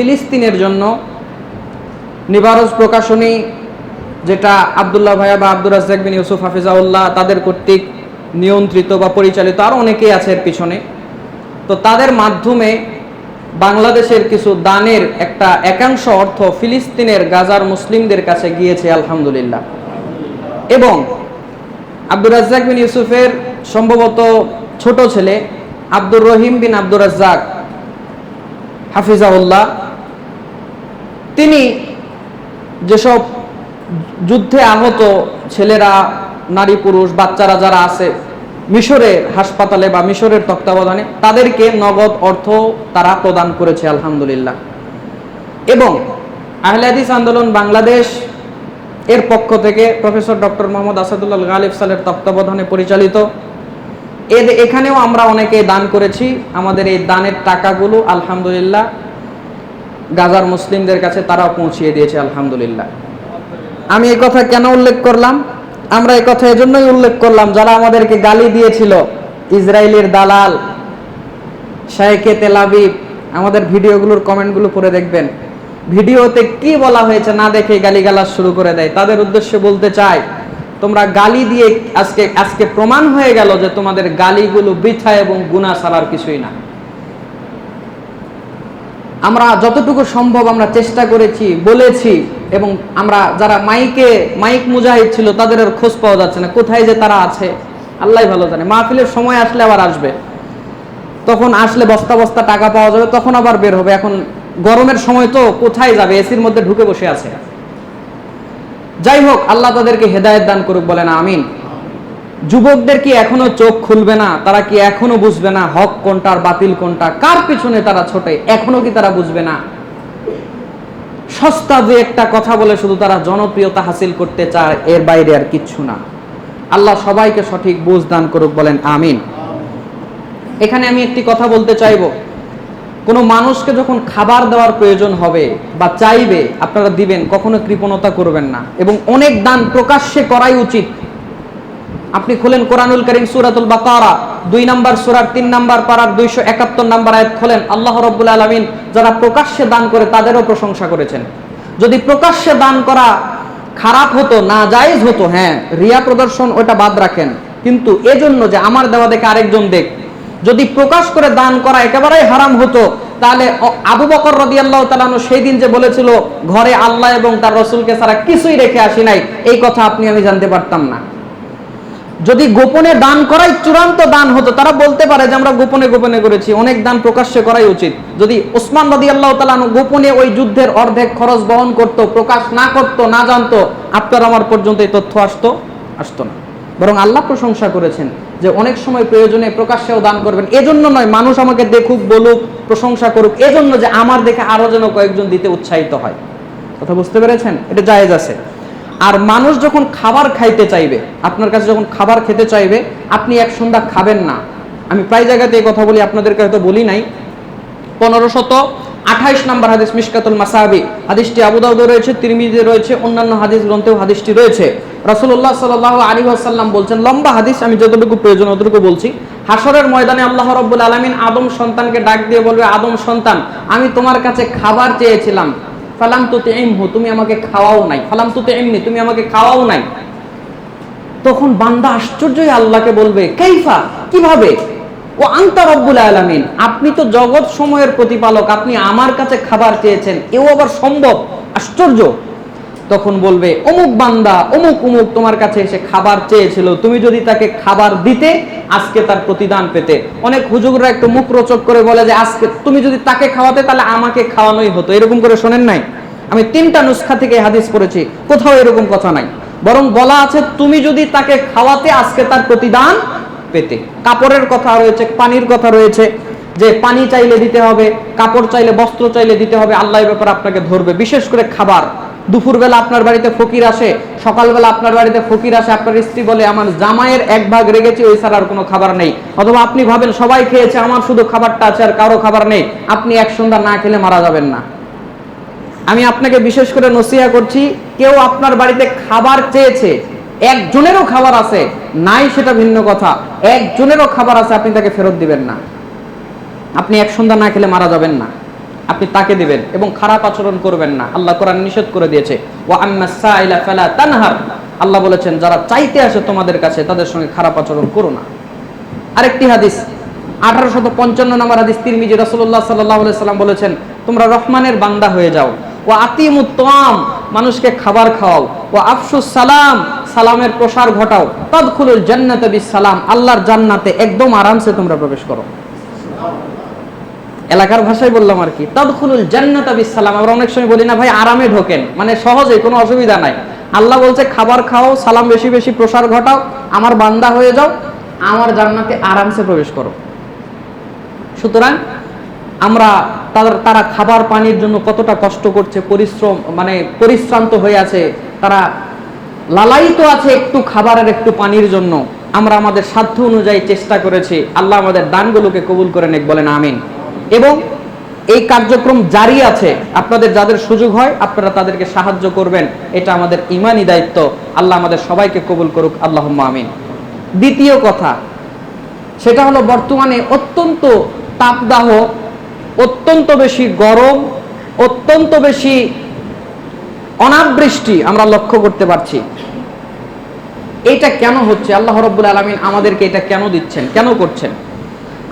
ফিলিস্তিনের জন্য নিবারজ প্রকাশনী যেটা আবদুল্লাহ ভাইয়া বা আব্দুর রাজ্জাক বিন ইউসুফ হাফিজাউল্লাহ তাদের কর্তৃক নিয়ন্ত্রিত বা পরিচালিত আরও অনেকেই আছে এর পিছনে। তো তাদের মাধ্যমে বাংলাদেশের কিছু দানের একটা একাংশ অর্থ ফিলিস্তিনের গাজার মুসলিমদের কাছে গিয়েছে, আলহামদুলিল্লাহ। এবং আব্দুর রাজ্জাক বিন ইউসুফের সম্ভবত ছোট ছেলে আব্দুর রহিম বিন আব্দুর রাজ্জাক হাফিজাউল্লাহ তিনি যেসব যুদ্ধে আহত ছেলেরা, নারী, পুরুষ, বাচ্চারা যারা আছে, মিশরের হাসপাতালে বা মিশরের তত্ত্বাবধানে, তাদেরকে নগদ অর্থ তারা প্রদান করেছে, আলহামদুলিল্লাহ। এবং আহলাদিস আন্দোলন বাংলাদেশ এর পক্ষ থেকে প্রফেসর ডক্টর মোহাম্মদ আসাদুল্লাহ গালিব সালের তত্ত্বাবধানে পরিচালিত। এখানেও আমরা অনেকে দান করেছি, আমাদের এই দানের টাকাগুলো, আলহামদুলিল্লাহ গাজার মুসলিমদের কাছে তারাও পৌঁছিয়ে দিয়েছে, আলহামদুলিল্লাহ। আমি এই কথা কেন উল্লেখ করলাম? আমরা এই কথা এজন্যই উল্লেখ করলাম, যারা আমাদেরকে গালি দিয়েছিল, ইসরায়েলের দালাল শায়েকে তেলাবিব আমাদের ভিডিওগুলোর কমেন্টগুলো পড়ে দেখবেন। ভিডিওতে কি বলা হয়েছে না দেখে গালিগালাজ শুরু করে দেয়। তাদের উদ্দেশ্যে বলতে চাই, তোমরা গালি দিয়ে আজকে আজকে প্রমাণ হয়ে গেল যে তোমাদের গালিগুলো বৃথা এবং গুণা ছাড়ার কিছুই না। আমরা যতটুকু সম্ভব আমরা চেষ্টা করেছি, বলেছি এবং আমরা যারা মাইকে, মাইক মুজাহিদ ছিল তাদের আর খোঁজ পাওয়া যাচ্ছে না। কোথায় যে তারা আছে? আল্লাহ ভালো জানে। মাহফিলের সময় আসলে আবার আসবে। তখন আসলে বস্তা বস্তা টাকা পাওয়া যাবে, তখন আবার বের হবে। এখন গরমের সময় তো কোথায় যাবে? এসির মধ্যে ঢুকে বসে আছে। যাই হোক, আল্লাহ তাদেরকে হেদায়ত দান করুক বলেন, আমিন। যুবকদের কি এখনও চোখ খুলবে না? তারা কি এখনও বুঝবে না হক কোনটা বাতিল কোনটা? কার পিছনে তারা ছোটে? এখনও কি তারা বুঝবে না? সস্তা যে একটা কথা বলে শুধু তারা জনপ্রিয়তা হাসিল করতে চায়, এর বাইরে আর কিচ্ছু না। আল্লাহ সবাইকে সঠিক বুঝ দান করুক বলেন, আমিন। এখানে আমি একটি কথা বলতে চাইব। কোনো মানুষকে যখন খাবার দেওয়ার প্রয়োজন হবে বা চাইবে, আপনারা দিবেন, কখনো কৃপণতা করবেন না। এবং অনেক দান প্রকাশ্যে করাই উচিত। আপনি খোলেন কোরআনুল করিম সুরাতুল বাকারা, দুই নাম্বার সুরার তিন নাম্বার পাড়ার দুইশো একাত্তর নাম্বার আয়াত খোলেন, আল্লাহ রব্বুল আলমিন যারা প্রকাশ্যে দান করে তাদেরও প্রশংসা করেছেন। যদি প্রকাশ্যে দান করা খারাপ হতো না জায়েজ হতো হ্যাঁ রিয়া প্রদর্শন ওটা বাদ রাখেন। কিন্তু এজন্য যে আমার দেওয়া দেখে আরেকজন দেখ, যদি প্রকাশ করে দান করা একেবারেই হারাম হতো, তাহলে আবু বকর রদি আল্লাহ তালানো সেই দিন যে বলেছিল, ঘরে আল্লাহ এবং তার রসুলকে ছাড়া কিছুই রেখে আসি নাই, এই কথা আপনি আমি জানতে পারতাম না। যদি গোপনে দান করাই চূড়ান্ত দান হতো, তারা বলতে পারে যে আমরা গোপনে গোপনে করেছি, অনেক দান প্রকাশ্যে করাই উচিত। যদি ওসমান নদী আল্লাহ তালানু গোপনে ওই যুদ্ধের অর্ধেক খরচ বহন করত, প্রকাশ না করত, না জানতো, আপনার আমার পর্যন্ত এই তথ্য আসতো? আসতো না। বরং আল্লাহ প্রশংসা করেছেন যে অনেক সময় প্রয়োজনে প্রকাশ্যেও দান করবেন। এজন্য নয়, মানুষ আমাকে দেখুক, বলুক, প্রশংসা করুক, এজন্য যে আমার দেখে আরও যেন কয়েকজন দিতে উৎসাহিত হয়। কথা বুঝতে পেরেছেন? এটা জায়েজ আছে। আর মানুষ যখন খাবার খাইতে চাইবে, আপনার কাছে যখন খাবার খেতে চাইবে, আপনি এক সন্ধ্যা খাবেন না। আমি প্রায় জায়গাতে এই কথা বলি, আপনাদেরকে হয়তো বলি নাই। পনেরো শত আঠাইশ নম্বর হাদিস মিশকাতুল মাসাবি। হাদিসটি আবু দাউদে রয়েছে তিরমিজে রয়েছে, অন্যান্য হাদিস গ্রন্থেও হাদিসটি রয়েছে। রাসূলুল্লাহ সাল্লাল্লাহু আলাইহি ওয়াসাল্লাম বলছেন, লম্বা হাদিস, আমি যতটুকু প্রয়োজন অতটুকু বলছি। হাসরের ময়দানে আল্লাহ রাব্বুল আলামিন আদম সন্তানকে ডাক দিয়ে বলবে, আদম সন্তান, আমি তোমার কাছে খাবার চেয়েছিলাম। ফালাম তুতে হো তুমি আমাকে খাওয়াও নাই। ফালাম তুতে এমনি তুমি আমাকে খাওয়াও নাই। তখন বান্দা আশ্চর্যই আল্লাহকে বলবে, কাইফা? কীভাবে? ও আন্তা রব্বুল আলামিন, আপনি তো জগৎ সময়ের প্রতিপালক, আপনি আমার কাছে খাবার চেয়েছেন, এও আবার সম্ভব? আশ্চর্য তখন বলবে, অমুক বান্দা, অমুক অমুক তোমার কাছে এসে খাবার চেয়েছিল, তুমি যদি তাকে খাবার দিতে, আজকে তার প্রতিদান পেতে। অনেক হুজুগরা একটু মুখ রোচক করে বলে যে, আজকে তুমি যদি তাকে খাওয়াতে, তাহলে আমাকে খাওয়ানোই হতো। এরকম করে শোনেন নাই? আমি তিনটা নুসখা থেকে হাদিস পড়েছি, কোথাও এরকম কথা নাই। বরং বলা আছে, তুমি যদি তাকে খাওয়াতে, আজকে তার প্রতিদান পেতে। কাপড়ের কথা রয়েছে, পানির কথা রয়েছে, যে পানি চাইলে দিতে হবে, কাপড় চাইলে, বস্ত্র চাইলে দিতে হবে, আল্লাহ ব্যাপার আপনাকে ধরবে। বিশেষ করে খাবার। দুপুরবেলা আপনার বাড়িতে ফকির আসে, সকালবেলা আপনার বাড়িতে ফকির আসে, আপনার স্ত্রী বলে, আমার জামাইয়ের এক ভাগ রেগেছে, ওই ছাড়া আর কোনো খাবার নেই। অথবা আপনি ভাবেন, সবাই খেয়েছে, আমার শুধু খাবারটা আছে আর কারও খাবার নেই। আপনি এক সন্ধ্যা না খেলে মারা যাবেন না। আমি আপনাকে বিশেষ করে নসিহা করছি, কেউ আপনার বাড়িতে খাবার চেয়েছে, একজনেরও খাবার আছে, নাই সেটা ভিন্ন কথা। একজনেরও খাবার আছে, আপনি তাকে ফেরত দিবেন না। আপনি এক সন্ধ্যা না খেলে মারা যাবেন না। আপনি তাকে দিবেন এবং খারাপ আচরণ করবেন না। আল্লাহ কোরআন নিষেধ করে দিয়েছে। ও সাইলা ফালা তানহার। আল্লাহ বলেছেন, যারা চাইতে আসে তোমাদের কাছে, তাদের সঙ্গে খারাপ আচরণ করো না। আরেকটি হাদিস, আঠারোশত পঞ্চান্ন নম্বর হাদিস তিরমিজি রসুল্লাহ সাল্লাহ সাল্লাম বলেছেন, তোমরা রহমানের বান্দা হয়ে যাও। ও আতিমুত্তম মানুষকে খাবার খাওয়াও। ও আফসুস সালাম, সালামের প্রসার ঘটাও। তদখুলুল জান্নাত সালাম, আল্লাহর জান্নাতে একদম আরামসে তোমরা প্রবেশ করো। এলাকার ভাষায় বললাম আর কি, তদখুলুল জান্নাত সালাম আমরা অনেক সময় বলি, না ভাই, আরামে ঢোকেন। মানে সহজে কোনো অসুবিধা নাই। আল্লাহ বলছে, খাবার খাও, সালাম বেশি বেশি, প্রসার ঘটাও, আমার বান্দা হয়ে যাও, আমার জান্নাতে আরামসে প্রবেশ করো। সুতরাং আমরা তাদের তারা খাবার পানির জন্য কতটা কষ্ট করছে, পরিশ্রম মানে পরিশ্রান্ত হয়ে আছে, তারা লালায়িত আছে একটু খাবারের একটু পানির জন্য। আমরা আমাদের সাধ্য অনুযায়ী চেষ্টা করেছি। আল্লাহ আমাদের দানগুলোকে কবুল করে নেক, বলেন আমিন। এবং এই কার্যক্রম জারি আছে। আপনাদের যাদের সুযোগ হয়, আপনারা তাদেরকে সাহায্য করবেন। এটা আমাদের ইমানই দায়িত্ব। আল্লাহ আমাদের সবাইকে কবুল করুক। আল্লাহ আমিন। দ্বিতীয় কথা, সেটা হলো বর্তমানে অত্যন্ত তাপদাহ, অত্যন্ত বেশি গরম, অত্যন্ত বেশি অনাবৃষ্টি আমরা লক্ষ্য করতে পারছি। এটা কেন হচ্ছে? আল্লাহ রব্বুল আলমিন আমাদেরকে এটা কেন দিচ্ছেন? কেন করছেন?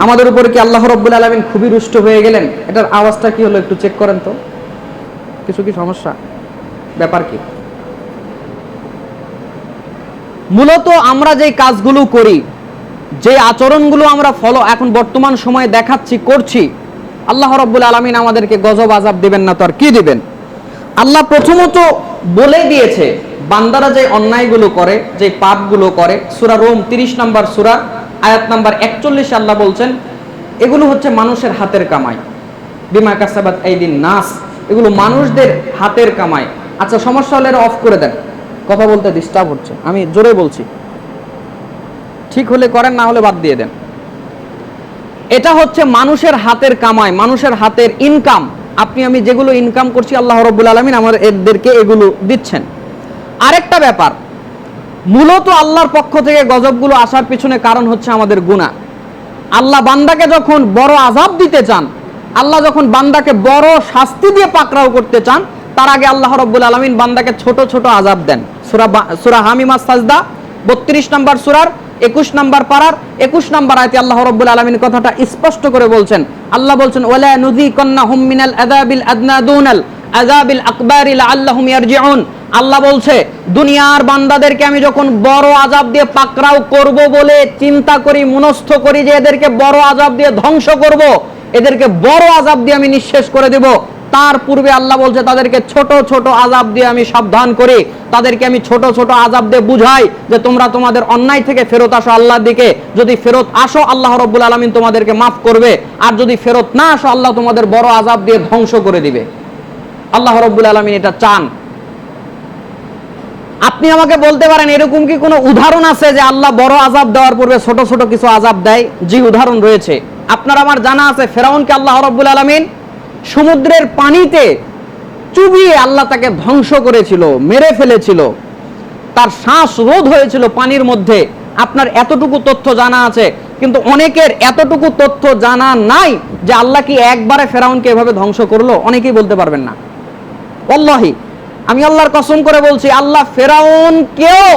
আমাদের উপরে কি আল্লাহ রব্বুল আলমিন খুবই রুষ্ট হয়ে গেলেন? এটার আওয়াজটা কি হলো একটু চেক করেন তো। কিছু কি সমস্যা? ব্যাপার কি? মূলত আমরা যে কাজগুলো করি যে আচরণগুলো আমরা ফলো এখন বর্তমান সময়ে দেখাচ্ছি, করছি, আল্লাহ রব্বুল আলমিন আমাদেরকে গজব আজাব দিবেন না তো আর কি দিবেন? আল্লাহ প্রথমত বলে দিয়েছে, বান্দারা যে অন্যায়গুলো করে যে পাপগুলো করে, সুরা রোম তিরিশ নম্বর সুরা আয়াত নাম্বার একচল্লিশে আল্লাহ বলছেন, এগুলো হচ্ছে মানুষের হাতের কামাই। বিমা কাসাবাত এই দিন নাস, এগুলো মানুষদের হাতের কামাই। আচ্ছা সমস্যা হলে অফ করে দেন। কথা বলতে ডিস্টার্ব হচ্ছে। আমি জোরে বলছি। ঠিক হলে করেন, না হলে বাদ দিয়ে দেন। এটা হচ্ছে মানুষের হাতের কামাই, মানুষের হাতের ইনকাম আপনি, আমি যেগুলো ইনকাম করছি, আল্লাহ রব্বুল আলমিন আমার এদেরকে এগুলো দিচ্ছেন। আরেকটা ব্যাপার মূলত আল্লাহর পক্ষ থেকে গজবগুলো আসার পিছনে কারণ হচ্ছে আমাদের গুণা আল্লাহ বান্দাকে যখন বড় আজাব দিতে চান, আল্লাহ যখন বান্দাকে বড় শাস্তি দিয়ে পাকড়াও করতে চান, তার আগে আল্লাহ রব্বুল আলমিন বান্দাকে ছোট ছোট আজাব দেন। সুরা সুরা হামিমা সাজদা, বত্রিশ নম্বর সুরার, একুশ নাম্বার পাড়ার একুশ নাম্বার আয়তে আল্লাহ রব্বুল আলমিন কথাটা স্পষ্ট করে বলছেন। আল্লাহ বলছেন ওলা নুদি কন্যা হুম মিনাল আদাবিল আদনা দুনাল। আজাবিল আল্লাহুম ইয়ারজিউন। আল্লাহ বলছে, দুনিয়ার বান্দাদেরকে আমি যখন বড় আজাব দিয়ে পাকরাও করব বলে চিন্তা করি, মনস্থ করি যে এদেরকে বড় আজাব দিয়ে ধ্বংস করব, এদেরকে বড় আজাব দিয়ে আমি নিঃশেষ করে দেব। তার পূর্বে আল্লাহ বলছে, তাদেরকে ছোট ছোট আজাব দিয়ে আমি সাবধান করি। তাদেরকে আমি ছোট ছোট আজাব দিয়ে বুঝাই যে তোমরা তোমাদের অন্যায় থেকে ফেরত আসো আল্লাহর দিকে। যদি ফেরত আসো, আল্লাহ রব্বুল আলমিন তোমাদেরকে মাফ করবে। আর যদি ফেরত না আসো, আল্লাহ তোমাদের বড় আজাব দিয়ে ধ্বংস করে দিবে। আল্লাহ রব্বুল আলমিন এটা চান। আপনি আমাকে বলতে পারেন এরকম কি কোনো উদাহরণ আছে যে আল্লাহ বড় আজাব দেওয়ার পূর্বে ছোট ছোট কিছু আজাব দেয়? জি, উদাহরণ রয়েছে। আপনার আমার জানা আছে ফেরাউনকে আল্লাহ রব্বুল আলমিন সমুদ্রের পানিতে চুবিয়ে আল্লাহ তাকে ধ্বংস করেছিল, মেরে ফেলেছিল। তার শ্বাস রোধ হয়েছিল পানির মধ্যে। আপনার এতটুকু তথ্য জানা আছে, কিন্তু অনেকের এতটুকু তথ্য জানা নাই যে আল্লাহ কি একবারে ফেরাউনকে এভাবে ধ্বংস করল? অনেকেই বলতে পারবেন না। অল্লাহি আমি আল্লাহর কসম করে বলছি, আল্লাহ ফেরাউনকেও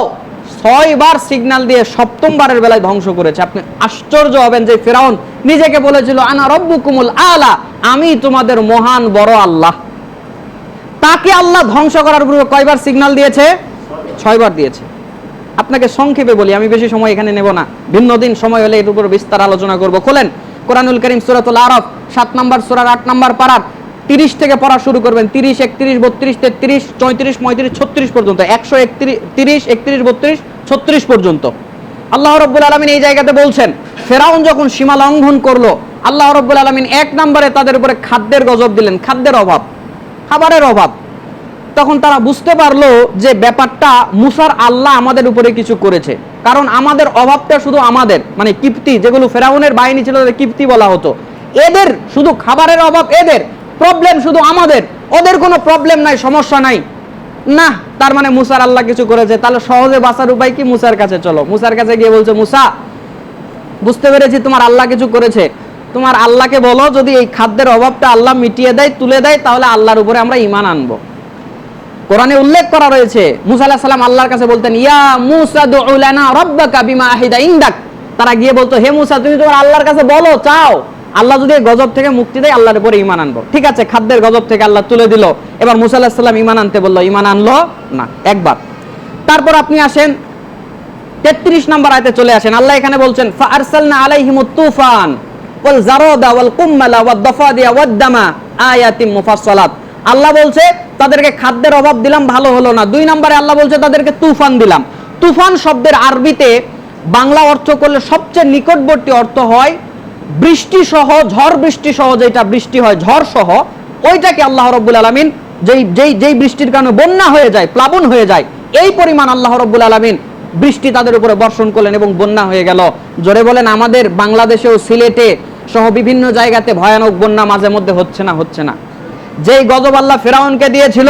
ছয়বার সিগন্যাল দিয়ে সপ্তমবারের বেলায় ধ্বংস করেছে। আপনি আশ্চর্য হবেন যে ফেরাউন নিজেকে বলেছিল, আনা রব্বুকুমুল আলা আমি তোমাদের মহান বড় আল্লাহ। তাকে আল্লাহ ধ্বংস করার পূর্বে কয়বার সিগনাল দিয়েছে? ছয়বার দিয়েছে। আপনাকে সংক্ষেপে বলি, আমি বেশি সময় এখানে নেব না। ভিন্ন দিন সময় হলে এর উপর বিস্তার আলোচনা করব। খোলেন, কোরআনুল করিম সুরাতুল আরফ, সাত নম্বর সুরার আট নম্বর পাড়ার তিরিশ থেকে পড়া শুরু করবেন, তিরিশ, একত্রিশ, বত্রিশ, তেত্রিশ, চৌত্রিশ, পঁয়ত্রিশ, ছত্রিশ পর্যন্ত, একশো একত্রিশ, তিরিশ, একত্রিশ, বত্রিশ, ছত্রিশ পর্যন্ত। আল্লাহ রব্বুল আলমিন এই জায়গাতে বলছেন, ফেরাউন যখন সীমা লঙ্ঘন করল, আল্লাহ রব্বুল আলমিন এক নম্বরে তাদের উপরে খাদ্যের গজব দিলেন, খাদ্যের অভাব, খাবারের অভাব। তখন তারা বুঝতে পারল যে ব্যাপারটা মুসার আল্লাহ আমাদের উপরে কিছু করেছে। কারণ আমাদের অভাবটা শুধু আমাদের মানে কিপ্তি, যেগুলো ফেরাউনের বাহিনী ছিল তাদের কিপ্তি বলা হতো। এদের শুধু খাবারের অভাব, এদের প্রবলেম শুধু আমাদের। ওদের কোনো প্রবলেম নাই, সমস্যা নাই। না, তার মানে মুসার আল্লাহ কিছু করেছে। তাহলে সহজে বাঁচার উপায় কি মুসার কাছে? চলো, মুসার কাছে গিয়ে বলছে, মুসা, বুঝতে পেরেছি তোমার আল্লাহ কিছু করেছে। তোমার আল্লাহকে বলো, যদি এই খাদ্যের অভাবটা আল্লাহ মিটিয়ে দেয়, তুলে দেয়, তাহলে আল্লাহর উপরে আমরা ইমান আনব। কোরআনে উল্লেখ করা রয়েছে, মুসা আলাহিসাল্লাম সাল্লাম আল্লাহর কাছে বলতেন, ইয়া মুসা দুলানা রব্বাকা বিমা আহিদা ইনদাক। তারা গিয়ে বলতো, হে মুসা, তুমি তোমার আল্লাহর কাছে বলো, চাও। আল্লাহ যদি গজব থেকে মুক্তি দেয়, আল্লাহর উপরে ইমান আনব। ঠিক আছে, খাদ্যের গজব থেকে আল্লাহ তুলে দিল। এবার মুসা ইমান আনতে বলল ইমান আনলো না, একবার। তারপর আপনি আসেন, তেত্রিশ নম্বর আয়তে চলে আসেন। আল্লাহ এখানে বলছেন ফারসালনা তুফান ওয়াল জারাদা ওয়াল কুম্মালা ওয়াদ দাফাদিয়া ওয়াদ দামা আয়াতিম মুফাসসালাত। আল্লাহ বলছে, তাদেরকে খাদ্যের অভাব দিলাম, ভালো হলো না। দুই নম্বরে আল্লাহ বলছে, তাদেরকে তুফান দিলাম। তুফান শব্দের আরবিতে বাংলা অর্থ করলে সবচেয়ে নিকটবর্তী অর্থ হয় বৃষ্টি সহ ঝড় বৃষ্টি সহ যেটা বৃষ্টি হয় ঝড় সহ ওইটাকে আল্লাহ রব্বুল আলমিন যেই যেই যেই বৃষ্টির কারণে বন্যা হয়ে যায়, প্লাবন হয়ে যায়, এই পরিমাণ আল্লাহ রব্বুল আলমিন বৃষ্টি তাদের উপরে বর্ষণ করলেন এবং বন্যা হয়ে গেল। জোরে বলেন, আমাদের বাংলাদেশেও সিলেটে সহ বিভিন্ন জায়গাতে ভয়ানক বন্যা মাঝে মধ্যে হচ্ছে না হচ্ছে না। যেই গজব আল্লাহ ফেরাউনকে দিয়েছিল,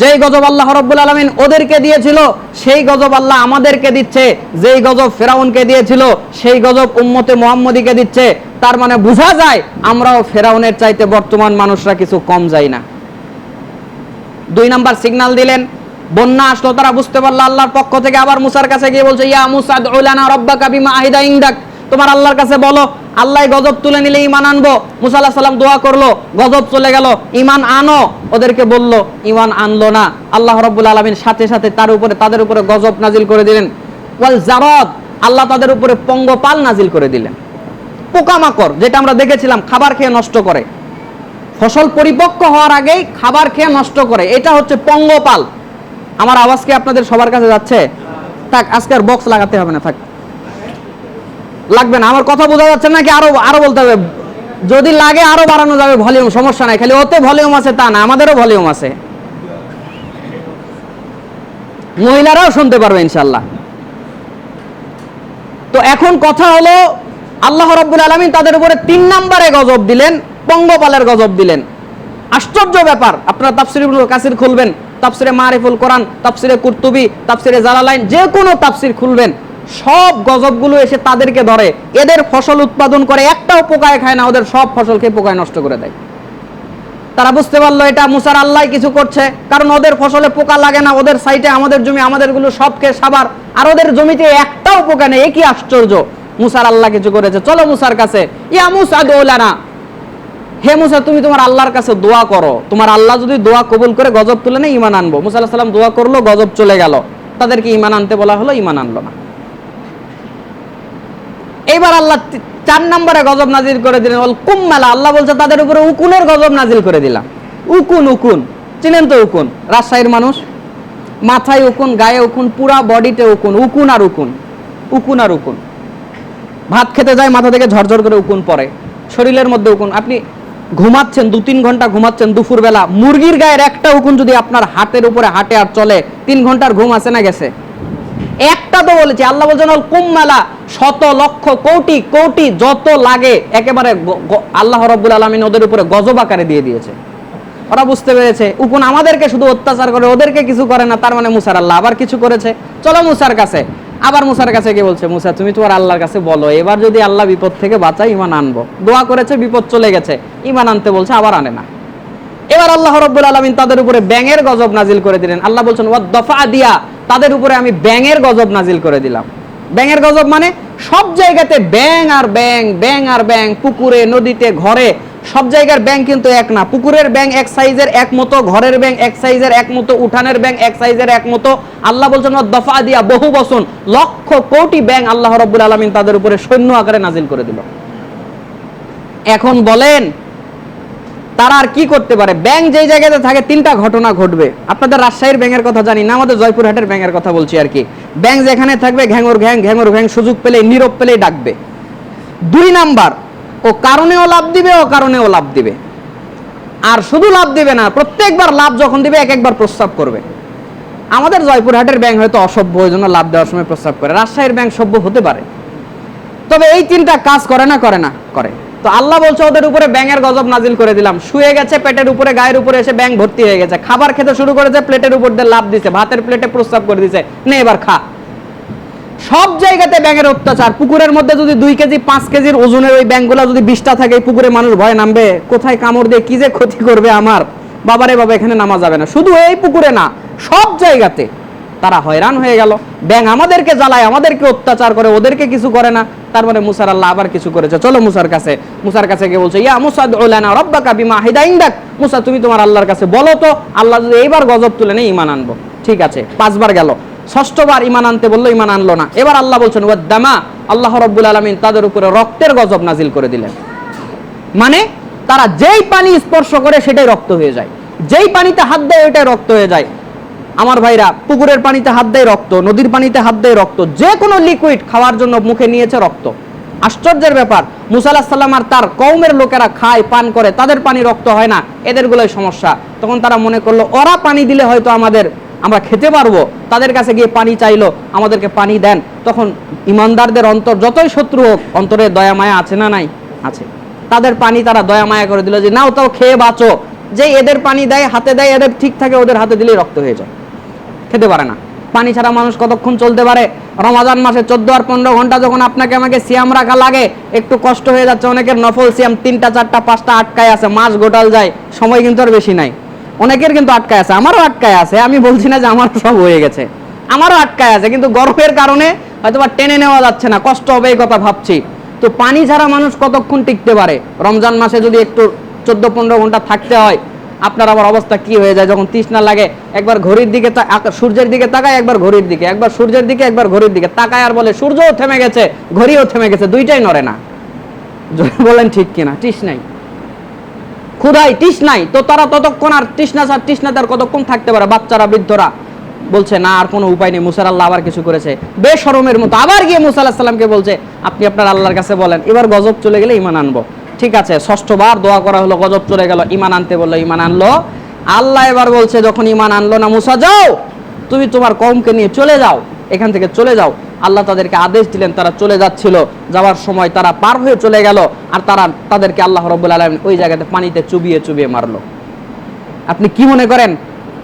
যেই গজব আল্লাহ রব্বুল আলমিন ওদেরকে দিয়েছিল, সেই গজব আল্লাহ আমাদেরকে দিচ্ছে। যেই গজব ফেরাউনকে দিয়েছিল, সেই গজব উম্মতে মোহাম্মদীকে দিচ্ছে। তার মানে বোঝা যায়, আমরাও ফেরাউনের চাইতে বর্তমান মানুষরা কিছু কম যাই না। দুই নাম্বার সিগন্যাল দিলেন, বন্যা আসলো, তারা বুঝতে পারল আল্লাহর পক্ষ থেকে আবার মুসার কাছে গিয়ে বলছে, ইয়া মুসা দুলানা রব্বাকা বিমা আহিদা ইনদাক। তোমার আল্লাহর কাছে বলো, আল্লাহ গজব তুলে নিলে ইমান আনব। মুসা আল্লাহ সাল্লাম দোয়া করল, গজব চলে গেল ইমান আনো। ওদেরকে বলল ইমান আনলো না। আল্লাহ রব্বুল আলমিন সাথে সাথে তার উপরে, তাদের উপরে গজব নাজিল করে দিলেন। ওয়াল জারদ, আল্লাহ তাদের উপরে পঙ্গপাল নাজিল করে দিলেন। পোকামাকড়, যেটা আমরা দেখেছিলাম, খাবার খেয়ে নষ্ট করে। ফসল পরিপক্ক হওয়ার আগেই খাবার খেয়ে নষ্ট করে। এটা হচ্ছে পঙ্গপাল। আমার আওয়াজ কি আপনাদের সবার কাছে যাচ্ছে? থাক, আজকে আর বক্স লাগাতে হবে না, থাক। লাগবে না। আমার কথা বোঝা যাচ্ছে নাকি আরও আরও বলতে হবে। যদি লাগে আরও বাড়ানো যাবে ভলিউম সমস্যা নাই। খালি ওতে ভলিউম আছে, তা না, আমাদেরও ভলিউম আছে। মহিলারাও শুনতে পারবে ইনশাল্লাহ তো এখন কথা হলো, আল্লাহ রব্বুল আলমিন তাদের উপরে তিন নম্বরে গজব দিলেন, পঙ্গপালের গজব দিলেন। আশ্চর্য ব্যাপার, আপনারা তাফসির কাসির খুলবেন, তাফসিরে মারিফুল কোরআন, তাফসিরে কুর্তুবি, তাফসিরে জালালাইন, যে কোনো তাফসির খুলবেন। সব গজবগুলো এসে তাদেরকে ধরে। এদের ফসল উৎপাদন করে একটাও পোকায় খায় না, ওদের সব ফসলকে পোকায় নষ্ট করে দেয়। তারা বুঝতে পারল এটা মুসার আল্লাহ কিছু করছে, কারণ ওদের ফসলে পোকা লাগে না, ওদের সাইটে আমাদের জমি, আমাদেরগুলো সবকে সাবার, আর ওদের জমিতে একটাও পোকা নেই। এ কি আশ্চর্য! মুসার আল্লাহ কিছু করেছে। চলো মুসার কাছে, ইয়া মুসা দৌলানা। হে মুসা, তুমি তোমার আল্লাহর কাছে দোয়া করো। তোমার আল্লাহ যদি দোয়া কবুল করে গজব তুলে নেই ইমান আনব। মুসা আল্লাহ সাল্লাম দোয়া করল, গজব চলে গেল। তাদেরকে ইমান আনতে বলা হলো ইমান আনলো না। এইবার আল্লাহ চার নম্বরে গজব নাজিল করে দিলেন বল কুম্মেলা, আল্লাহ বলছে, তাদের উপরে উকুনের গজব নাজিল করে দিলাম। উকুন উকুন। চিনেন তো উকুন? রাজশাহীর মানুষ? মাথায় উকুন, গায়ে উকুন, পুরা বডিতে উকুন উকুন আর উকুন। উকুন আর উকুন। ভাত খেতে যায়, মাথা থেকে ঝরঝর করে উকুন পড়ে। শরীরের মধ্যে উকুন। আপনি ঘুমাচ্ছেন, দু তিন ঘণ্টা ঘুমাচ্ছেন দুপুরবেলা, মুরগির গায়ের একটা উকুন যদি আপনার হাতের উপরে হাঁটে আর চলে, তিন ঘণ্টার ঘুম আছে না গেছে? একটা তো বলেছি, আল্লাহ বলছেন অল কুম্মেলা শত লক্ষ কোটি কোটি যত লাগে, একেবারে আল্লাহ রব্বুল আলমিন ওদের উপরে গজব আকারে দিয়ে দিয়েছে। ওরা বুঝতে পেরেছে, উকুন আমাদেরকে শুধু অত্যাচার করে, ওদেরকে কিছু করে না, তার মানে মুসার আল্লাহ আবার কিছু করেছে। চলো মুসার কাছে, আবার মুসার কাছে গিয়ে বলছে, মুসা, তুমি তোমার আল্লাহর কাছে বলো, এবার যদি আল্লাহ বিপদ থেকে বাঁচায় ইমান আনব। দোয়া করেছে, বিপদ চলে গেছে ইমান আনতে বলছে, আবার আনে না। এবার আল্লাহ রব্বুল আলমিন তাদের উপরে ব্যাঙের গজব নাজিল করে দিলেন। আল্লাহ বলছেন ওয়া দফা দিয়া তাদের উপরে আমি ব্যাঙের গজব নাজিল করে দিলাম। ব্যাঙের গজব মানে সব জায়গাতে ব্যাং আর ব্যাং ব্যাং আর ব্যাং পুকুরে, নদীতে, ঘরে। সব জায়গার ব্যাং কিন্তু এক না। পুকুরের ব্যাং এক সাইজের এক মতো, ঘরের ব্যাং এক সাইজের এক মতো, উঠানের ব্যাং এক সাইজের এক মতো। আল্লাহ বলছেন দফা দিয়া বহু বসন, লক্ষ কোটি ব্যাং আল্লাহ রব্বুল আলমিন তাদের উপরে সৈন্য আকারে নাজিল করে দিল। এখন বলেন তারা আর কি করতে পারে? ব্যাংক যেই জায়গাতে থাকে, তিনটা ঘটনা ঘটবে। আপনাদের রাজশাহীর ব্যাংকের কথা জানি না, আমাদের জয়পুরহাটের ব্যাংকের কথা বলছি আর কি। ব্যাংক যেখানে থাকবে, ঘ্যাঙর ঘ্যাং ঘ্যাঙর ঘ্যাং সুযোগ পেলে নীরব পেলেই ডাকবে। দুই নাম্বার, ও কারণেও লাভ দিবে ও কারণেও লাভ দিবে। আর শুধু লাভ দিবে না, প্রত্যেকবার লাভ যখন দিবে, এক একবার প্রস্তাব করবে। আমাদের জয়পুরহাটের ব্যাংক হয়তো অসভ্য, ওই জন্য লাভ দেওয়ার সময় প্রস্তাব করে। রাজশাহীর ব্যাংক সভ্য হতে পারে। তবে এই তিনটা কাজ করে না করে না, করে। তো আল্লাহ বলছে, ওদের উপরে ব্যাঙের গজব নাজিল করে দিলাম। শুয়ে গেছে, পেটের উপরে, গায়ের উপরে এসে ব্যাঙ ভর্তি হয়ে গেছে। খাবার খেতে শুরু করেছে, প্লেটের উপর দিয়ে লাভ দিছে, ভাতের প্লেটে প্রস্তাব করে দিছে। নে, এবার খা। সব জায়গাতে ব্যাঙের অত্যাচার। পুকুরের মধ্যে যদি দুই কেজি, পাঁচ কেজির ওজনের ওই ব্যাঙগুলো যদি বিশটা থাকে পুকুরে মানুষ ভয় নামবে। কোথায় কামড় দিয়ে কি যে ক্ষতি করবে আমার? বাবারে বাবা, এখানে নামা যাবে না। শুধু এই পুকুরে না, সব জায়গাতে তারা হয়রান হয়ে গেল। ব্যাং আমাদেরকে জ্বালায়, আমাদেরকে অত্যাচার করে, ওদেরকে কিছু করে না। তার মানে মুসার আল্লাহ আবার কিছু করেছে। চলো মুসার কাছে। মুসার কাছে গিয়ে বলছে, ইয়া মুসা উলানা রব্বাকা বিমা হিদাইন্দাক মুসা, তুমি তোমার আল্লাহর কাছে বলো তো, আল্লাহ যদি এইবার গজব তুলে নেই ইমান আনব। ঠিক আছে, পাঁচবার গেল। ষষ্ঠবার ইমান আনতে বলল ইমান আনলো না। এবার আল্লাহ বলছেন ওয়াদ্দামা আল্লাহ রব্বুল আলমিন তাদের উপরে রক্তের গজব নাজিল করে দিলেন। মানে তারা যেই পানি স্পর্শ করে, সেটাই রক্ত হয়ে যায়। যেই পানিতে হাত দেয়, ওইটাই রক্ত হয়ে যায়। আমার ভাইরা, পুকুরের পানিতে হাত দেয় রক্ত, নদীর পানিতে হাত দেয় রক্ত, যে কোনো লিকুইড খাওয়ার জন্য মুখে নিয়েছে রক্ত। আশ্চর্যের ব্যাপার মুসাল্লাহ সাল্লাম আর তার কৌমের লোকেরা খায়, পান করে, তাদের পানি রক্ত হয় না এদেরগুলোই সমস্যা। তখন তারা মনে করল, ওরা পানি দিলে হয়তো আমাদের, আমরা খেতে পারব, তাদের কাছে গিয়ে পানি চাইলো, আমাদেরকে পানি দেন। তখন ইমানদারদের অন্তর যতই শত্রু হোক, অন্তরে দয়া মায়া আছে না নাই? আছে। তাদের পানি তারা দয়া মায়া করে দিল যে, নাও, তাও খেয়ে বাঁচো। যে এদের পানি দেয়, হাতে দেয়, এদের ঠিক থাকে, ওদের হাতে দিলেই রক্ত হয়ে যায়। খেতে পারে না। পানি ছাড়া মানুষ কতক্ষণ চলতে পারে? রমাজান মাসে চোদ্দ আর পনেরো ঘণ্টা যখন আপনাকে আমাকে সিয়াম রাখা লাগে, একটু কষ্ট হয়ে যাচ্ছে, অনেকের নফল সিয়াম তিনটা, চারটা, পাঁচটা আটকায় আছে, মাস গোটাল যায়, সময় কিন্তু আর বেশি নাই। অনেকের কিন্তু আটকায় আছে, আমারও আটকায় আছে, আমি বলছি না যে আমার সব হয়ে গেছে, আমারও আটকায় আছে, কিন্তু গরমের কারণে হয়তো বা টেনে নেওয়া যাচ্ছে না, কষ্ট হবে এই কথা ভাবছি। তো পানি ছাড়া মানুষ কতক্ষণ টিকতে পারে? রমজান মাসে যদি একটু চোদ্দ, পনেরো ঘণ্টা থাকতে হয় আপনার আবার অবস্থা কি হয়ে যায়? যখন তৃষ্ণা লাগে, একবার ঘড়ির দিকে সূর্যের দিকে তাকায়, একবার ঘড়ির দিকে। একবার সূর্যের দিকে, একবার ঘড়ির দিকে। তাকায় আর বলে, সূর্যও থেমে গেছে, ঘড়িও থেমে গেছে। দুইটাই নড়ে না। বলেন, ঠিক কিনা নাই ক্ষুধাই নাই তো তারা ততক্ষণ আর তৃষ্ণা ছাড় তৃষ্ণাতে আর কতক্ষণ থাকতে পারে? বাচ্চারা, বৃদ্ধরা বলছে, না, আর কোনো উপায় নেই। মুসার আল্লাহ আবার কিছু করেছে। বেশরমের মতো আবার গিয়ে মুসা আল্লাহ সাল্লামকে বলছে, আপনি আপনার আল্লাহর কাছে বলেন, এবার গজব চলে গেলে ইমান আনব। ঠিক আছে, ষষ্ঠবার দোয়া করা হলো, গজব চলে গেল ইমান আনতে বলল ইমান আনলো। আল্লাহ এবার বলছে, যখন ইমান আনলো না, মুসা যাও, তুমি তোমার কমকে নিয়ে চলে যাও, এখান থেকে চলে যাও। আল্লাহ তাদেরকে আদেশ দিলেন, তারা চলে যাচ্ছিল। যাওয়ার সময় তারা পার হয়ে চলে গেল, আর তারা তাদেরকে আল্লাহ রব্বুল আলম ওই জায়গাতে পানিতে চুবিয়ে চুবিয়ে মারলো। আপনি কি মনে করেন?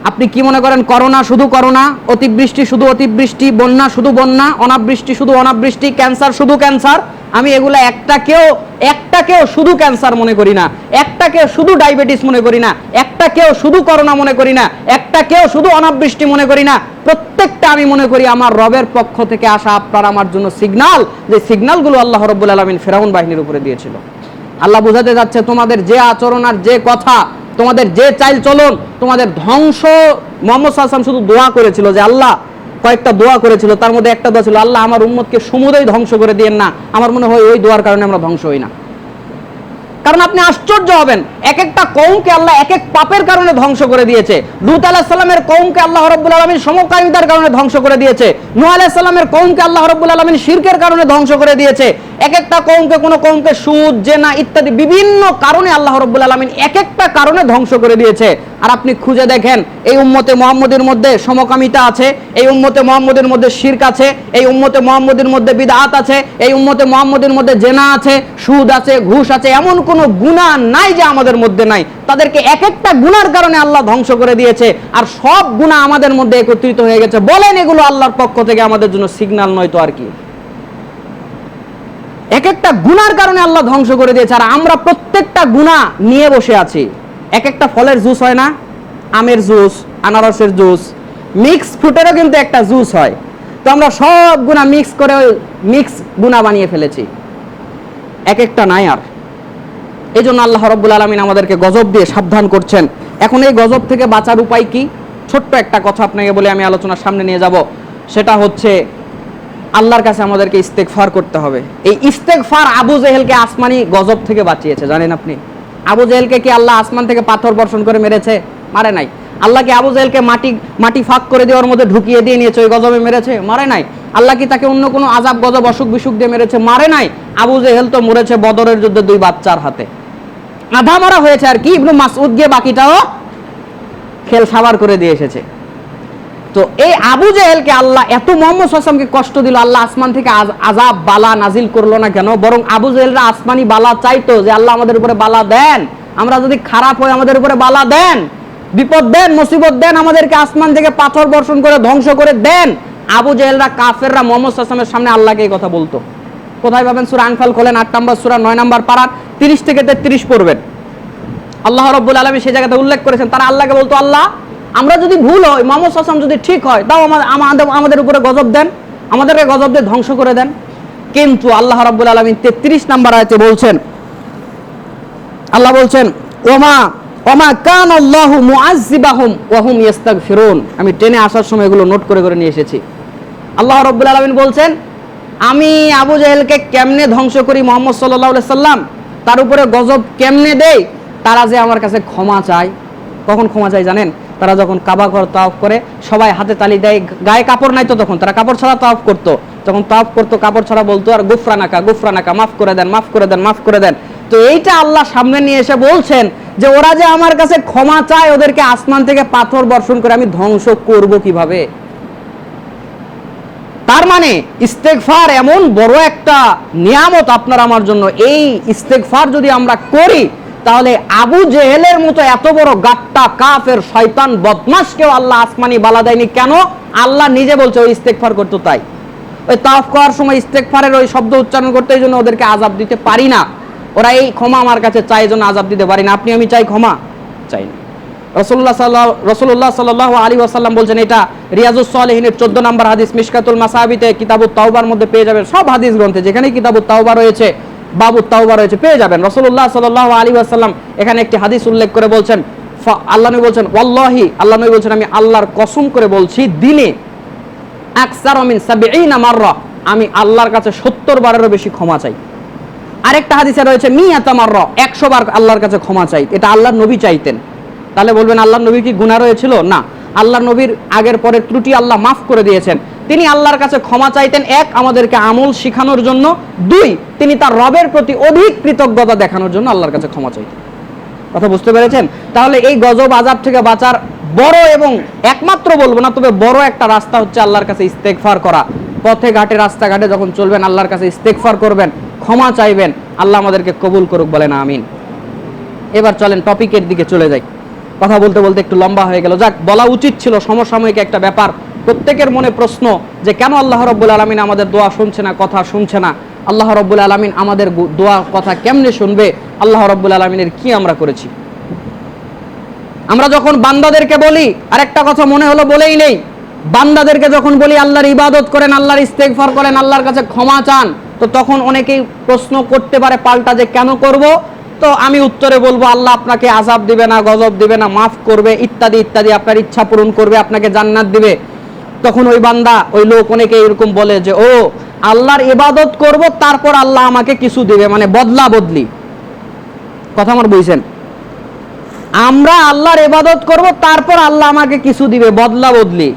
আপনি কি মনে করেন, করোনা শুধু করোনা, অতিবৃষ্টি শুধু অতিবৃষ্টি, বন্যা শুধু বন্যা, অনাবৃষ্টি শুধু অনাবৃষ্টি, ক্যান্সার শুধু ক্যান্সার? আমি এগুলো একটাকেও একটাকেও শুধু ক্যান্সার মনে করি না, একটাকেও শুধু ডায়াবেটিস মনে করি না, একটাকেও শুধু করোনা মনে করি না, একটাকেও শুধু অনাবৃষ্টি মনে করি না, প্রত্যেকটা আমি মনে করি আমার রবের পক্ষ থেকে আসা আপনার আমার জন্য সিগনাল যে সিগনালগুলো আল্লাহ রব্বুল আলমিন ফেরাউন বাহিনীর উপরে দিয়েছিল। আল্লাহ বোঝাতে যাচ্ছে, তোমাদের যে আচরণ আর যে কথা তোমাদের যে চাইল চলন, তোমাদের ধ্বংস মোহাম্মদ সাল্লাম শুধু দোয়া করেছিল যে আল্লাহ কয়েকটা দোয়া করেছিল, তার মধ্যে একটা দোয়া ছিল, আল্লাহ আমার উম্মতকে সমুদয় ধ্বংস করে দিয়েন না। আমার মনে হয় ওই দোয়ার কারণে আমরা ধ্বংস হই না। কারণ আপনি আশ্চর্য হবেন। এক একটা কৌমকে আল্লাহ এক এক পাপের কারণে ধ্বংস করে দিয়েছে। লুত আলাহ সাল্লামের কৌমকে আল্লাহ রব্বুল আলমিন সমকামিতার কারণে ধ্বংস করে দিয়েছে। নু আলাহ সাল্লামের কৌমকে আল্লাহ রব্বুল আলমিন শিরকের কারণে ধ্বংস করে দিয়েছে। এক একটা কৌমকে কোনো কৌমকে সুদ, জেনা ইত্যাদি বিভিন্ন কারণে আল্লাহ রব্বুল আলমিন এক একটা কারণে ধ্বংস করে দিয়েছে। আর আপনি খুঁজে দেখেন, এই উম্মতে মোহাম্মদের মধ্যে সমকামিতা আছে, এই উম্মতে মোহাম্মদের মধ্যে শির্ক আছে, এই উম্মতে মোহাম্মদের মধ্যে বিদাত আছে, এই উম্মতে মোহাম্মদের মধ্যে জেনা আছে, সুদ আছে, ঘুষ আছে, এমন কোনো গুণা নাই যে আমাদের মধ্যে নাই। তাদেরকে এক একটা গুনার কারণে আল্লাহ ধ্বংস করে দিয়েছে। আর সব গুণা আমাদের মধ্যে একত্রিত হয়ে গেছে। বলেন এগুলো আল্লাহর পক্ষ থেকে আমাদের জন্য সিগন্যাল নয় তো আর কি। এক একটা গুনার কারণে আল্লাহ ধ্বংস করে দিয়েছে। আর আমরা প্রত্যেকটা গুণা নিয়ে বসে আছি। এক একটা ফলের জুস হয় না? আমের জুস, আনারসের জুস, মিক্স ফ্রুটেরও কিন্তু একটা জুস হয়। তো আমরা সব গুণা মিক্স করে মিক্স গুণা বানিয়ে ফেলেছি। এক একটা নাই আর। এই জন্য আল্লাহ রব্বুল আলমিন আমাদেরকে গজব দিয়ে সাবধান করছেন। এখন এই গজব থেকে বাঁচার উপায় কি? ছোট্ট একটা কথা আপনাকে বলে আমি আলোচনার সামনে নিয়ে যাব। সেটা হচ্ছে, আল্লাহর কাছে আমাদেরকে ইস্তেকফার করতে হবে। এই ইস্তেকফার আবু জেহেলকে আসমানি গজব থেকে বাঁচিয়েছে, জানেন আপনি? আবু জেহেলকে কি আল্লাহ আসমান থেকে পাথর বর্ষণ করে মেরেছে? মারে নাই। আল্লাহ কি আবু জেহেলকে মাটি মাটি ফাঁক করে দেওয়ার মধ্যে ঢুকিয়ে দিয়ে নিয়েছে, ওই গজবে মেরেছে? মারে নাই। আল্লাহ কি তাকে অন্য কোনো আজাব, গজব অসুখ বিসুখ দিয়ে মেরেছে? মারে নাই। আবু জেহেল তো মরেছে বদরের যুদ্ধে দুই বাচ্চার হাতে। আধা মারা হয়েছে আর কি, ইবনু মাসউদ গিয়ে বাকিটাও খেল সাবার করে দিয়ে এসেছে। তো এই আবু জেহেলকে আল্লাহ এত মোহাম্মদ সাল্লামকে কষ্ট দিল, আল্লাহ আসমান থেকে আজ- আজাব বালা নাজিল করল না কেন? বরং আবু জেহেলরা আসমানি বালা চাইতো যে আল্লাহ আমাদের উপরে বালা দেন। আমরা যদি খারাপ হয় আমাদের উপরে বালা দেন। বিপদ দেন, মুসিবত দেন, আমাদেরকে আসমান থেকে পাথর বর্ষণ করে ধ্বংস করে দেন। আবু জেহেলরা কাফেররা মোহাম্মদ আসলামের সামনে আল্লাহকে এই কথা বলতো। কোথায় পাবেন? সুরা আনফাল খোলেন আট নম্বর, সুরা নয় নম্বর পাড়ার, তিরিশ থেকে তেত্রিশ পড়বেন। আল্লাহ রব্বুল আলমী সেই জায়গাতে উল্লেখ করেছেন, তারা আল্লাহকে বলতো, আল্লাহ, আমরা যদি ভুল হয়, মোহাম্মদ আসলাম যদি ঠিক হয়, তাও আমাদের আমাদের উপরে গজব দেন, আমাদেরকে গজব দিয়ে ধ্বংস করে দেন। কিন্তু আল্লাহ রব্বুল আলমী তেত্রিশ নম্বর আয়তে বলছেন, আল্লাহ বলছেন, ওমা ওমা কান আল্লাহু মুআজ্জিবাহুম ওয়া হুম ইস্তাগফিরুন আমি ট্রেনে আসার সময় এগুলো নোট করে করে নিয়ে এসেছি। আল্লাহ রাব্বুল আলামিন বলছেন আমি আবু জাহেলকে কেমনে ধ্বংস করি মোহাম্মদ আলাইহি সাল্লাম? তার উপরে গজব কেমনে দেই? তারা যে আমার কাছে ক্ষমা চায়, কখন ক্ষমা চায় জানেন? তারা যখন কাবা ঘর তাওয়াফ করে, সবাই হাতে তালি দেয়, গায়ে কাপড় নাই তো তখন, তারা কাপড় ছাড়া তাওয়াফ করতো। যখন তাওয়াফ করতো, কাপড় ছাড়া বলতো, আর গুফরানাকা গুফরানাকা মাফ করে দেন, মাফ করে দেন, মাফ করে দেন। তো এইটা আল্লাহ সামনে নিয়ে এসে বলছেন যে, ওরা যে আমার কাছে ক্ষমা চায়, ওদেরকে আসমান থেকে পাথর বর্ষণ করে আমি ধ্বংস করব কীভাবে? তার মানে ইস্তেগফার এমন বড় একটা নিয়ামত আপনার আমার জন্য। এই ইস্তেগফার যদি আমরা করি, তাহলে আবু জেহেলের মতো এত বড় গাট্টা কাফের শয়তান বদমাসকেও আল্লাহ আসমানি বালা দেয়নি। কেন? আল্লাহ নিজে বলছে, ওই ইস্তেগফার করতো তাই। ওই তাফ করার সময় ইস্তেগফারের ওই শব্দ উচ্চারণ করতে এই জন্য ওদেরকে আজাব দিতে পারি না। ওরা এই ক্ষমা আমার কাছে চাই জন্য আজাব দিতে পারি না। আপনি, আমি চাই ক্ষমা? চাই না। রসুল্লাহ সাল্লাহ সাল্লাহ আলী ওয়াসাল্লাম বলছেন, এটা রিয়াজুস সালেহিনের চোদ্দ নম্বর হাদিস। মিশকাতুল মাসাহাবিতে কিতাবুত তাওবার মধ্যে পেয়ে যাবেন সব হাদিস গ্রন্থে। যেখানে কিতাবুত তাওবা রয়েছে বাবু তাওবা রয়েছে, পেয়ে যাবেন। রসুল্লাহ সাল্লাহ আলী ওয়াসাল্লাম এখানে একটি হাদিস উল্লেখ করে বলছেন আল্লাহ নবী বলছেন, ওয়াল্লাহি আল্লাহ নবী বলছেন, আমি আল্লাহর কসম করে বলছি, দিনে আকসার মিন সাবিঈনা আমি আল্লাহর কাছে সত্তর বারেরও বেশি ক্ষমা চাই। আরেকটা হাদিসে রয়েছে, মিয়াতা মাররা একশো বার আল্লাহর কাছে ক্ষমা চাই। এটা আল্লাহর নবী চাইতেন। তাহলে বলবেন, আল্লাহর নবী কি গুনাহ রয়েছিল? না। আল্লাহর নবীর আগের পরের ত্রুটি আল্লাহ মাফ করে দিয়েছেন। তিনি আল্লাহর কাছে ক্ষমা চাইতেন, এক, আমাদেরকে আমল শিখানোর জন্য। দুই, তিনি তার রবের প্রতি অধিক কৃতজ্ঞতা দেখানোর জন্য আল্লাহর কাছে ক্ষমা চাইতেন। কথা বুঝতে পেরেছেন? তাহলে এই গজব আজাব থেকে বাঁচার বড় এবং একমাত্র বলব না, তবে বড় একটা রাস্তা হচ্ছে আল্লাহর কাছে ইস্তেগফার করা। পথে ঘাটে, রাস্তাঘাটে যখন চলবেন, আল্লাহর কাছে ইস্তেগফার করবেন, ক্ষমা চাইবেন, আল্লাহ আমাদেরকে কবুল করুক বলেন, আমিন। এবার চলেন টপিকের দিকে চলে যাই। কথা বলতে বলতে একটু লম্বা হয়ে গেল। যাক, বলা উচিত ছিল সমসাময়িক একটা ব্যাপার। প্রত্যেকের মনে প্রশ্ন যে কেন আল্লাহ রব্বুল আলমিন আমাদের দোয়া শুনছে না, কথা শুনছে না? আল্লাহ রব্বুল আলমিন আমাদের দোয়া কথা কেমনে শুনবে? আল্লাহ রব্বুল আলমিনের কি আমরা করেছি? আমরা যখন বান্দাদেরকে বলি আর একটা কথা মনে হলো বলেই নেই। বান্দাদেরকে যখন বলি, আল্লাহর ইবাদত করেন, আল্লাহর ইস্তেগফার করেন, আল্লাহর কাছে ক্ষমা চান, তো তখন অনেকেই প্রশ্ন করতে পারে পাল্টা যে কেন করব? তো আমি উত্তরে বলব, আল্লাহ আপনাকে আজাব দিবে না, গজব দিবে না, মাফ করবে, ইত্যাদি ইত্যাদি, আপনার ইচ্ছা পূরণ করবে, আপনাকে জান্নাত দিবে। তখন ওই বান্দা, ওই লোক অনেকে এরকম বলে যে, ও, আল্লাহর ইবাদত করব, তারপর আল্লাহ আমাকে কিছু দিবে। মানে বদলা বদলি। কথা আমার বুঝছেন? আমরা আল্লাহর ইবাদত করব, তারপর আল্লাহ আমাকে কিছু দিবে, বদলা বদলি।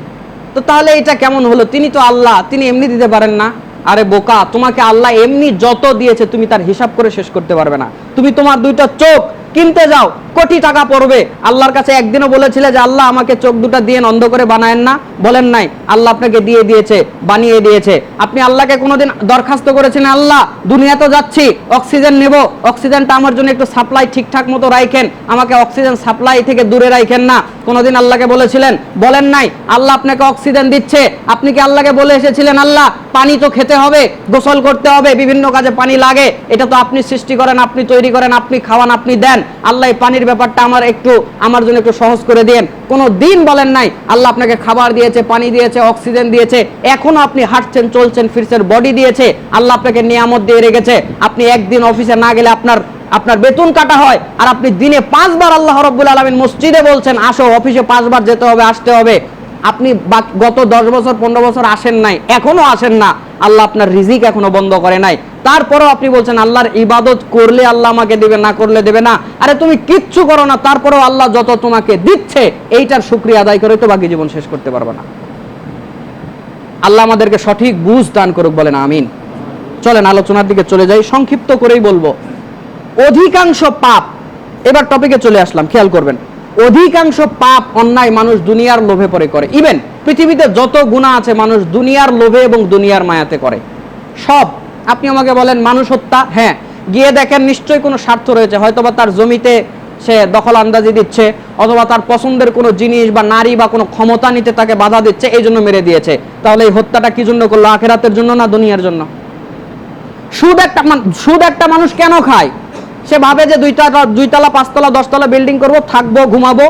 তো তাহলে এটা কেমন হলো? তিনি তো আল্লাহ, তিনি এমনি দিতে পারেন না। আরে বোকা, তোমাকে আল্লাহ এমনি যত দিয়েছে, তুমি তার হিসাব করে শেষ করতে পারবে না। তুমি তোমার দুইটা চোখ কিনতে যাও। কোটি টাকা পড়বে। আল্লাহর কাছে একদিনও বলেছিলে যে, আল্লাহ আমাকে চোখ দুটা দিয়ে অন্ধ করে বানায়েন না। বলেন নাই। আল্লাহ আপনাকে দিয়ে দিয়েছে, বানিয়ে দিয়েছে। আপনি আল্লাহকে কোনোদিন দরখাস্ত করেছেন? আল্লাহ, দুনিয়া তো যাচ্ছি, অক্সিজেন নেব। অক্সিজেনটা আমার জন্য একটু সাপ্লাই ঠিকঠাক মতো রাখেন আমাকে অক্সিজেন সাপ্লাই থেকে দূরে রাখেন না। কোনোদিন আল্লাহকে বলেছিলেন? বলেন নাই। আল্লাহ আপনাকে অক্সিজেন দিচ্ছে। আপনি কি আল্লাহকে বলে এসেছিলেন, আল্লাহ, পানি তো খেতে হবে, গোসল করতে হবে, বিভিন্ন কাজে পানি লাগে। এটা তো আপনি সৃষ্টি করেন, আপনি তৈরি করেন, আপনি খাওয়ান, আপনি দেন। আল্লাহ পানির ব্যাপারটা আমার একটু, আমার জন্য একটু সহজ করে দেন কোনো দিন বলেন নাই, আল্লাহ আপনাকে খাবার দিয়েছে, পানি দিয়েছে, অক্সিজেন দিয়েছে, এখনও আপনি হাঁটছেন, চলছেন, ফিরছেন বডি দিয়েছে, আল্লাহ আপনাকে নিয়ামত দিয়ে রেখেছে। আপনি একদিন অফিসে না গেলে আপনার আপনার বেতন কাটা হয়, আর আপনি দিনে পাঁচবার আল্লাহ রব্বুল আলমিন মসজিদে বলছেন, আসো অফিসে পাঁচবার যেতে হবে, আসতে হবে। আপনি গত দশ বছর, পনেরো বছর আসেন নাই এখনও আসেন না, আল্লাহ আপনার রিজিক এখনও বন্ধ করে নাই। তারপরেও আপনি বলছেন, আল্লাহর ইবাদত করলে আল্লাহ আমাকে দেবে, না করলে দেবে না। আরে তুমি কিচ্ছু করো না, তারপরেও আল্লাহ যত তোমাকে দিচ্ছে, এইটার শুক্রিয়া আদায় করে তো বাকি জীবন শেষ করতে পারবে না। আল্লাহ আমাদেরকে সঠিক বুঝ দান করুক বলেন, আমিন। চলেন, আলোচনার দিকে চলে যাই, সংক্ষিপ্ত করেই বলব। অধিকাংশ পাপ, এবার টপিকে চলে আসলাম, খেয়াল করবেন। অধিকাংশ পাপ, অন্যায় মানুষ দুনিয়ার লোভে পরে করে। ইভেন পৃথিবীতে যত গুণা আছে, মানুষ দুনিয়ার লোভে এবং দুনিয়ার মায়াতে করে। সব। আপনি আমাকে বলেন, মানুষ হত্যা? হ্যাঁ। গিয়ে দেখেন, নিশ্চয়ই কোনো স্বার্থ রয়েছে। হয়তোবা তার জমিতে সে দখল আন্দাজি দিচ্ছে, অথবা তার পছন্দের কোনো জিনিস বা নারী বা কোনো ক্ষমতা নিতে তাকে বাধা দিচ্ছে, এই জন্য মেরে দিয়েছে। তাহলে এই হত্যাটা কি জন্য করল? আখেরাতের জন্য না দুনিয়ার জন্য? সুদ একটা সুদ একটা মানুষ কেন খায়? সে ভাবে যে দুইটা দুইতলা পাঁচতলা দশতলা বিল্ডিং করব, থাকব, ঘুমাবো,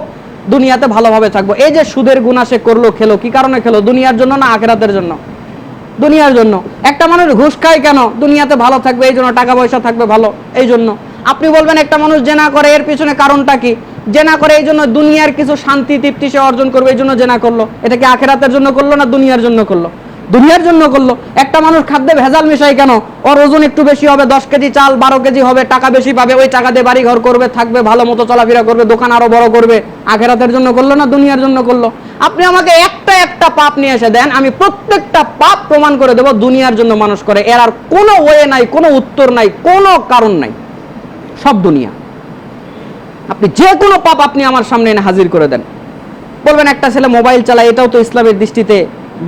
দুনিয়াতে ভালোভাবে থাকব। এই যে সুদের গুণা সে করল, খেলো, কি কারণে খেলো? দুনিয়ার জন্য না আখেরাতের জন্য? দুনিয়ার জন্য। একটা মানুষ ঘুষ খায় কেন? দুনিয়াতে ভালো থাকবে, এই জন্য টাকা পয়সা থাকবে ভালো, এই জন্য। আপনি বলবেন একটা মানুষ জেনা করে, এর পিছনে কারণটা কি? জেনা করে, এই জন্য দুনিয়ার কিছু শান্তি, তৃপ্তি সে অর্জন করবে, এই জন্য জেনা করল। এটা কি আখেরাতের জন্য করল না দুনিয়ার জন্য করল? দুনিয়ার জন্য করল। একটা মানুষ খাদ্যে ভেজাল মিশাই কেন? ওর ওজন একটু বেশি হবে, দশ কেজি চাল বারো কেজি হবে, টাকা বেশি পাবে, ওই টাকা দিয়ে বাড়ি ঘর করবে, থাকবে, ভালো মতো চলাফেরা করবে, দোকান আরও বড় করবে, আখেরাতের জন্য করল না দুনিয়ার জন্য করল? আপনি আমাকে একটা একটা পাপ নিয়ে এসে দেন, আমি প্রত্যেকটা পাপ প্রমাণ করে দেবো, দুনিয়ার জন্য মানুষ করে। এর আর কোনো ওয়ে নাই, কোনো উত্তর নাই, কোনো কারণ নাই। সব দুনিয়া। আপনি যে কোনো পাপ আপনি আমার সামনে এনে হাজির করে দেন। বলবেন, একটা ছেলে মোবাইল চালায়, এটাও তো ইসলামের দৃষ্টিতে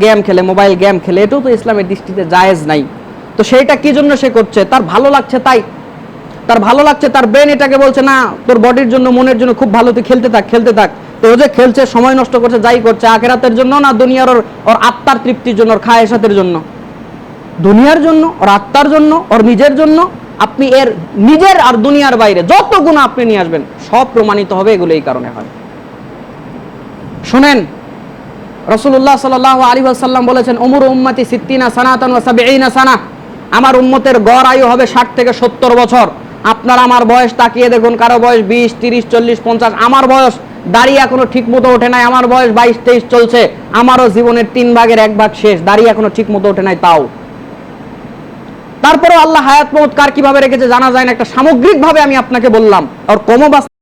গেম খেলে, মোবাইল গেম খেলে, এটাও তো ইসলামের দৃষ্টিতে জায়েজ নাই। তো সেইটা কি জন্য সে করছে? তার ভালো লাগছে তাই। তার ভালো লাগছে, তার ব্রেন এটাকে বলছে, না, তোর বডির জন্য, মনের জন্য খুব ভালো, তুই খেলতে থাক খেলতে থাক। তো ও যে খেলছে, সময় নষ্ট করছে, যাই করছে, আখেরাতের জন্য না, দুনিয়ার ওর ওর আত্মার তৃপ্তির জন্য, ওর খায়েসাতের জন্য? দুনিয়ার জন্য, ওর আত্মার জন্য, ওর নিজের জন্য, আপনি এর নিজের আর দুনিয়ার বাইরে যত গুণ আপনি নিয়ে আসবেন, সব প্রমাণিত হবে, এগুলো এই কারণে হয়। শোনেন রসুল্লাহ সাল আলী আসাল্লাম বলেছেন অমর উম্মতি সিদ্দিনা সানাতন ওয়াসাবিনা সানা। আমার উম্মতের গড় আয়ু হবে ষাট থেকে সত্তর বছর। আপনার আমার বয়স তাকিয়ে দেখুন, কারও বয়স বিশ, তিরিশ, চল্লিশ, পঞ্চাশ, আমার বয়স দাড়ি এখনও ঠিক মতো ওঠে নাই, আমার বয়স বাইশ, তেইশ চলছে, আমারও জীবনের তিন ভাগের এক ভাগ শেষ দাড়ি এখনও ঠিক মতো ওঠে নাই তাও। তারপরেও আল্লাহ হায়াত মত কার কীভাবে রেখেছে জানা যায় না, একটা সামগ্রিকভাবে আমি আপনাকে বললাম, আর কমও